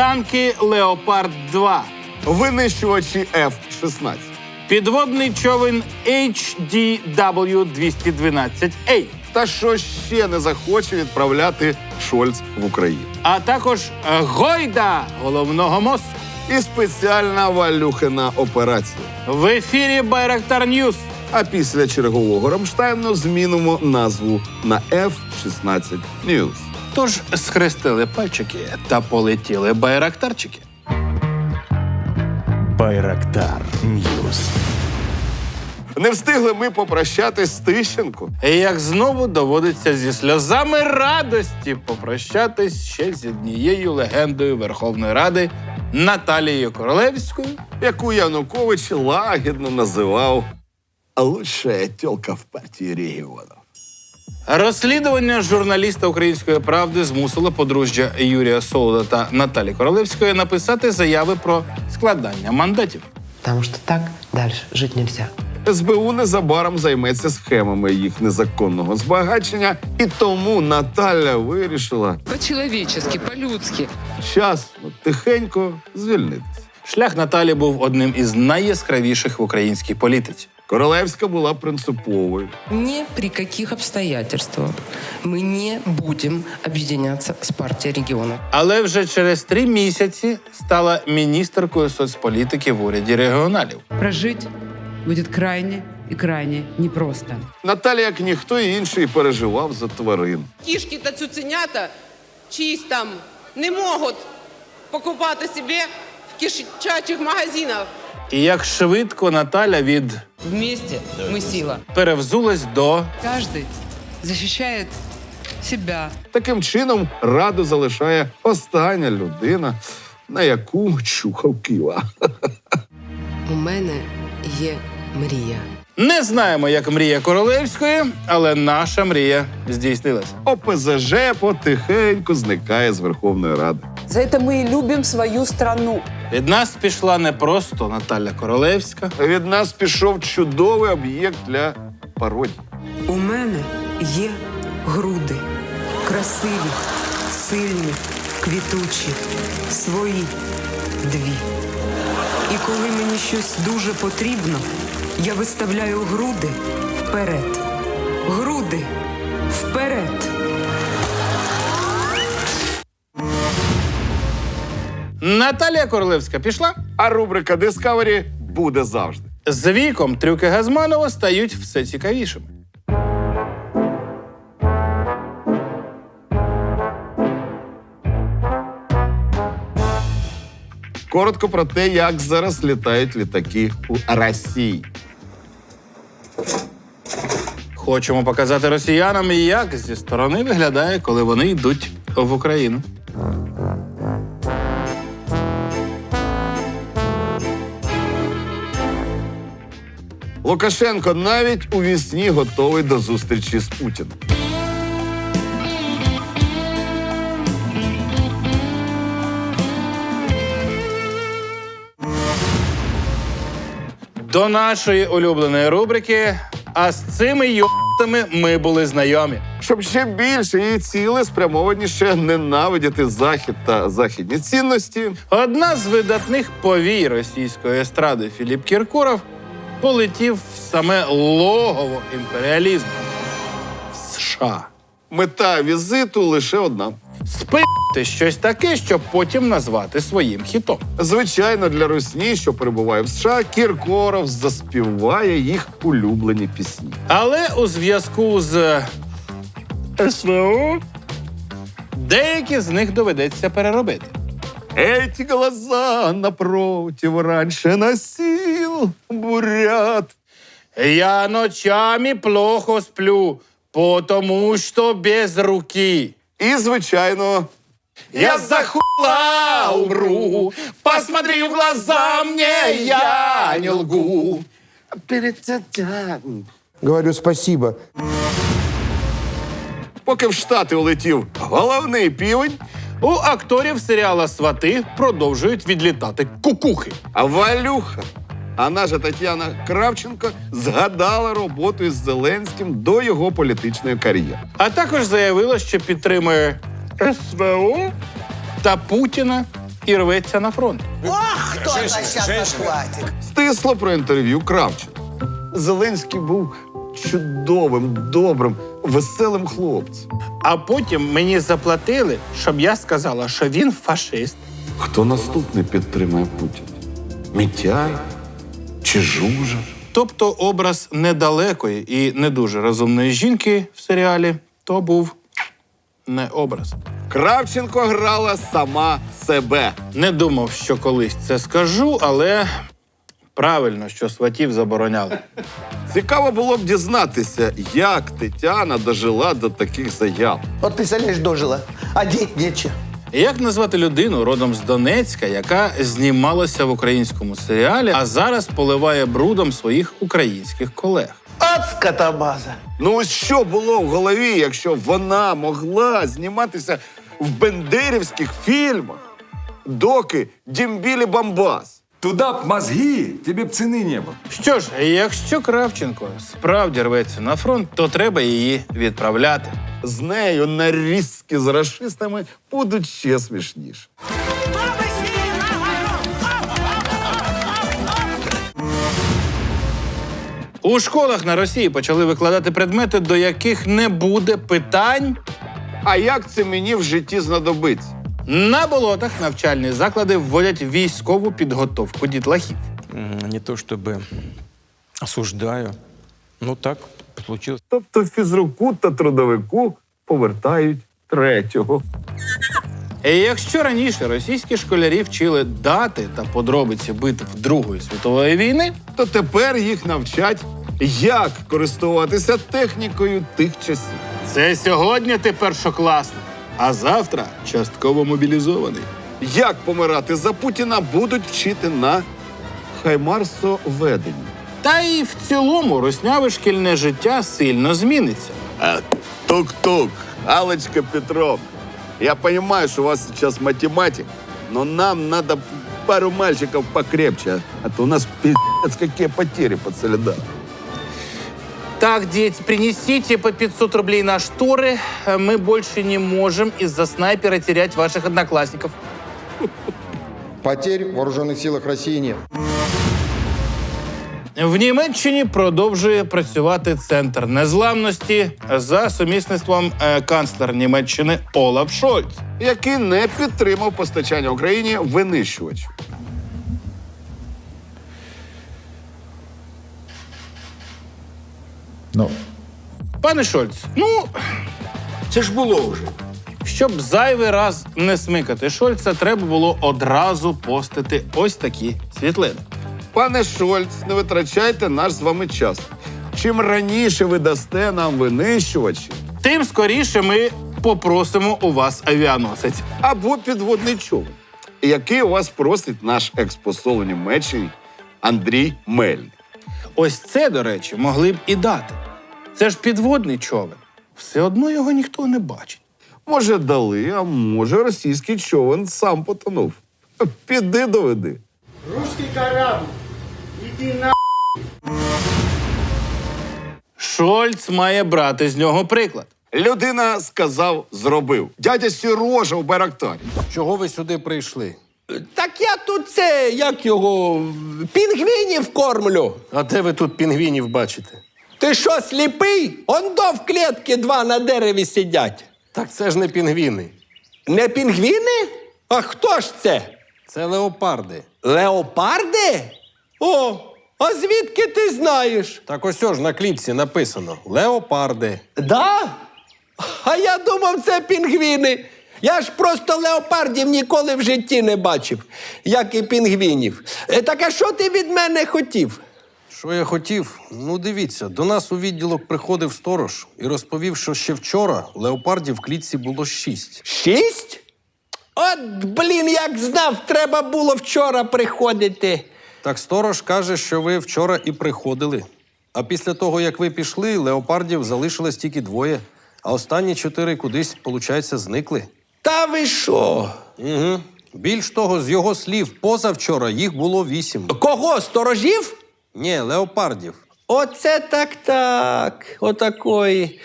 танки Леопард 2 Винищувачі F-16. підводний човен HDW-212A, Та що ще не захоче відправляти Шольц в Україну? а також е, Гойда головного мосту. І спеціальна валюхина операція. В ефірі Байрактар Ньюс. А після чергового Рамштайну змінимо назву на F-16 News. Тож схрестили пальчики та полетіли байрактарчики. Байрактар Ньюс. Не встигли ми попрощатись з Тищенко. І як знову доводиться зі сльозами радості попрощатись ще з однією легендою Верховної Ради Наталією Королевською. яку Янукович лагідно називав «лучшая тёлка в партії регіонів». Розслідування журналіста української правди змусило подружжя Юрія Солода та Наталі Королевської написати заяви про складання мандатів. Потому что так дальше жить нельзя. СБУ незабаром займеться схемами їх незаконного збагачення, і тому Наталя вирішила По-человечески, по-людски. час тихенько звільнитися. Шлях Наталі був одним із найяскравіших в українській політиці. Королевська була принциповою. Ни при каких обстоятельствах мы не будем объединяться с партией региона. Але вже через три місяці стала міністеркою соцполітики в уряді регіоналів. прожить будет крайне и крайне непросто. Наталя, як ніхто інший, переживав за тварин. кішки та цуценята чиїсь там не можуть покупати собі в кишачих магазинах. І як швидко Наталя від Вместе мы сила. перевзулась до Каждый защищает себя. Таким чином раду залишає остання людина, на яку чухав ківа. У мене є мрія. не знаємо, як мрія королевської, але наша мрія здійснилася. ОПЗЖ потихеньку зникає з Верховної Ради. За это мы и любим свою страну. Від нас пішла не просто Наталя Королевська, Від нас пішов чудовий об'єкт для пародії. У мене є груди. Красиві, сильні, квітучі, свої дві. І коли мені щось дуже потрібно, я виставляю груди вперед. Груди вперед. Наталія Королевська пішла. А рубрика Discovery буде завжди. З віком трюки Газманова стають все цікавішими. Коротко про те, як зараз літають літаки у Росії. Хочемо показати росіянам, як зі сторони виглядає, коли вони йдуть в Україну. Лукашенко навіть у вісні готовий до зустрічі з Путіним. До нашої улюбленої рубрики. А з цими йотами ми були знайомі. Щоб ще більше її ціли спрямованіше ненавидіти захід та західні цінності. Одна з видатних повій російської естради Філіп Кіркоров полетів в саме логово імперіалізму в США. Мета візиту лише одна. Спити щось таке, щоб потім назвати своїм хітом. Звичайно, для Русні, що перебуває в США, Кіркоров заспіває їх улюблені пісні. Але у зв'язку з СВО деякі з них доведеться переробити. Эти глаза напротив раньше носил бурят. Я ночами плохо сплю, потому что без руки. І, звичайно, Я захула умру, посмотри в глаза мне, я не лгу. Говорю спасибо. поки в Штати улетів головний півень, У акторів серіала Свати продовжують відлітати кукухи. а Валюха. А наша Тетяна Кравченко згадала роботу із Зеленським до його політичної кар'єри. А також заявила, що підтримує СВО та Путіна і рветься на фронт. Стисло про інтерв'ю Кравченка. Зеленський був чудовим, добрим, веселим хлопцем. А потім мені заплатили, щоб я сказала, що він фашист. Хто наступний підтримає Путіна? Мітяй чи Жужа? Тобто образ недалекої і не дуже розумної жінки в серіалі то був не образ. Кравченко грала сама себе. Не думав, що колись це скажу, але правильно, що сватів забороняли. Цікаво було б дізнатися, як Тетяна дожила до таких заяв. Вот представляешь, дожила. Одеть нечего. Як назвати людину родом з Донецька, яка знімалася в українському серіалі, а зараз поливає брудом своїх українських колег? От скотобаза. Ну ось що було в голові, якщо вона могла зніматися в бендерівських фільмах, доки Дімбілі Бамбас. Туда б мозги, тебе б ціни не було. Що ж, якщо Кравченко справді рветься на фронт, то треба її відправляти. З нею нарізки з рашистами будуть ще смішніше. У школах на Росії почали викладати предмети, до яких не буде питань. А як це мені в житті знадобиться? На болотах навчальні заклади вводять військову підготовку дітлахів. Не то чтобы осуждаю, но так случилось. Тобто фізруку та трудовику повертають третього. І якщо раніше російські школярі вчили дати та подробиці битв Другої світової війни, То тепер їх навчать, як користуватися технікою тих часів. це сьогодні ти першокласник, а завтра частково мобілізований. Як помирати за Путіна будуть вчити на хаймарсоведенні. Та й в цілому русняве шкільне життя сильно зміниться. А, тук-тук, Алочка Петровна. Я понимаю, что у вас сейчас математик, но нам надо пару мальчиков покрепче, а то у нас пиздец какие потери по солидару. Так, дети, принесите по 500 рублей на шторы. Мы больше не можем из-за снайпера терять ваших одноклассников. Потерь в вооруженных силах России нет. В Німеччині продовжує працювати центр незламності за сумісництвом е, канцлер Німеччини Олаф Шольц. Який не підтримав постачання Україні винищувачів. Пане Шольц, ну Це ж було вже. щоб зайвий раз не смикати Шольца, треба було одразу постити ось такі світлини. Пане Шольц, не витрачайте наш з вами час. Чим раніше ви дасте нам винищувачі Тим скоріше ми попросимо у вас авіаносець. або підводний човен, який у вас просить наш експосол у Німеччині Андрій Мельник. Ось це, до речі, могли б і дати. Це ж підводний човен. Все одно його ніхто не бачить. Може, дали, а може, російський човен сам потонув. Піди доведи. Руський корабль, іди на. Шольц має брати з нього приклад. Людина сказав, зробив. Дядя Сірожа в Байрактарі. Чого ви сюди прийшли? Так я тут це, як його, пінгвінів кормлю. А де ви тут пінгвінів бачите? Ти що, сліпий? Он до в клітки два на дереві сидять. Так це ж не пінгвіни, Не пінгвіни? А хто ж це? це леопарди. Леопарди? О, а звідки ти знаєш? Так ось ж на кліпсі написано Леопарди. Да? А я думав, це пінгвіни. Я ж просто леопардів ніколи в житті не бачив, як і пінгвінів. Е, Так а що ти від мене хотів? Що я хотів? Ну, дивіться, до нас у відділок приходив сторож і розповів, що ще вчора леопардів в клітці було шість. Шість? От, блін, як знав, треба було вчора приходити. Так сторож каже, що ви вчора і приходили. А після того, як ви пішли, леопардів залишилось тільки двоє, а останні чотири кудись, получається, зникли. Та ви що? Угу. Більш того, з його слів, позавчора їх було вісім. Кого? Сторожів? Ні, леопардів. Оце так так. Отакої.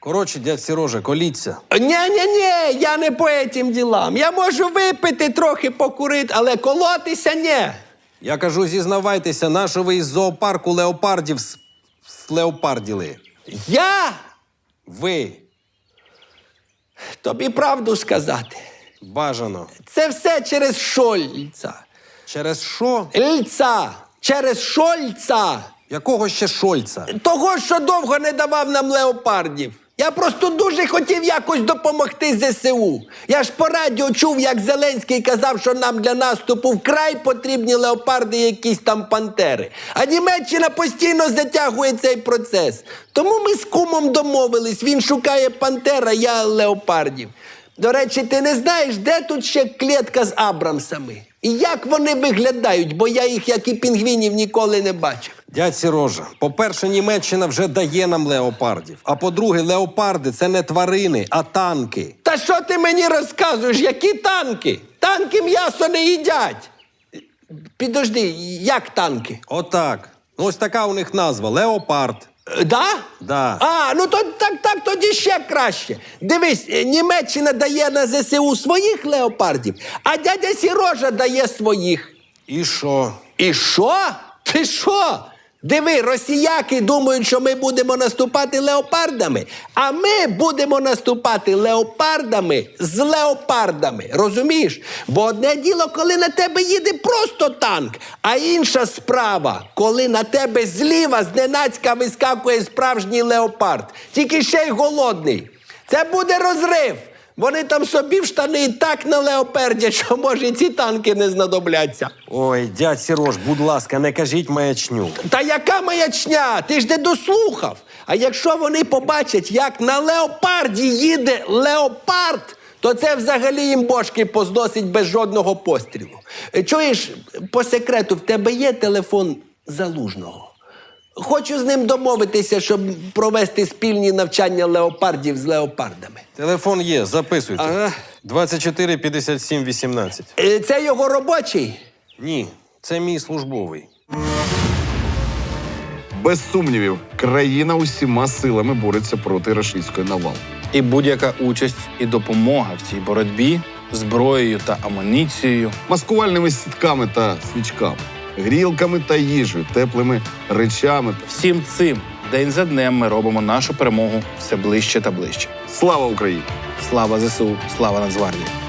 Коротше, дядь Сірожа, коліться. Ні-ні-ні, я не по этим ділам. Я можу випити трохи покурити, але колотися ні. Я кажу, зізнавайтеся, на ви із зоопарку леопардів с... слеопарділи? Я Ви. тобі правду сказати. Бажано. Це все через Шольца. Через що? Льца. Через Шольца. Якого ще Шольца? Того, що довго не давав нам леопардів. Я просто дуже хотів якось допомогти ЗСУ. Я ж по радіо чув, як Зеленський казав, що нам для наступу вкрай потрібні леопарди і якісь там пантери. А Німеччина постійно затягує цей процес. Тому ми з кумом домовились. Він шукає пантера, я леопардів. До речі, ти не знаєш, де тут ще клітка з Абрамсами? І як вони виглядають, бо я їх, як і пінгвінів, ніколи не бачив. Дядь Сірожа, по-перше, Німеччина вже дає нам леопардів. А по-друге, леопарди це не тварини, а танки. Та що ти мені розказуєш? Які танки? Танки м'ясо не їдять. Підожди, як танки? Отак. Ну, ось така у них назва леопард. Да? Да. А, ну то так, так, тоді ще краще. Дивись, е, Німеччина дає на ЗСУ своїх леопардів, а дядя Сірожа дає своїх. І що? І що? Ти що? Диви, росіяки думають, що ми будемо наступати леопардами, а ми будемо наступати леопардами з леопардами. Розумієш? Бо одне діло, коли на тебе їде просто танк, а інша справа, коли на тебе зліва зненацька вискакує справжній леопард, тільки ще й голодний. Це буде розрив. Вони там собі в штани і так на леопердять, що може і ці танки не знадобляться. Ой, дядь Сірож, будь ласка, не кажіть маячню. Та яка маячня? Ти ж не дослухав. А якщо вони побачать, як на леопарді їде леопард, то це взагалі їм бошки позносить без жодного пострілу. Чуєш, по секрету, в тебе є телефон залужного. Хочу з ним домовитися, щоб провести спільні навчання леопардів з леопардами. Телефон є, записуйте. Ага. 24 57 18. Е, Це його робочий. Ні, це мій службовий. Без сумнівів, країна усіма силами бореться проти рашистської навали. І будь-яка участь і допомога в цій боротьбі зброєю та амуніцією Маскувальними сітками та свічками, грілками та їжею, теплими речами. Всім цим день за днем ми робимо нашу перемогу все ближче та ближче. Слава Україні! Слава ЗСУ, слава Нацгвардії!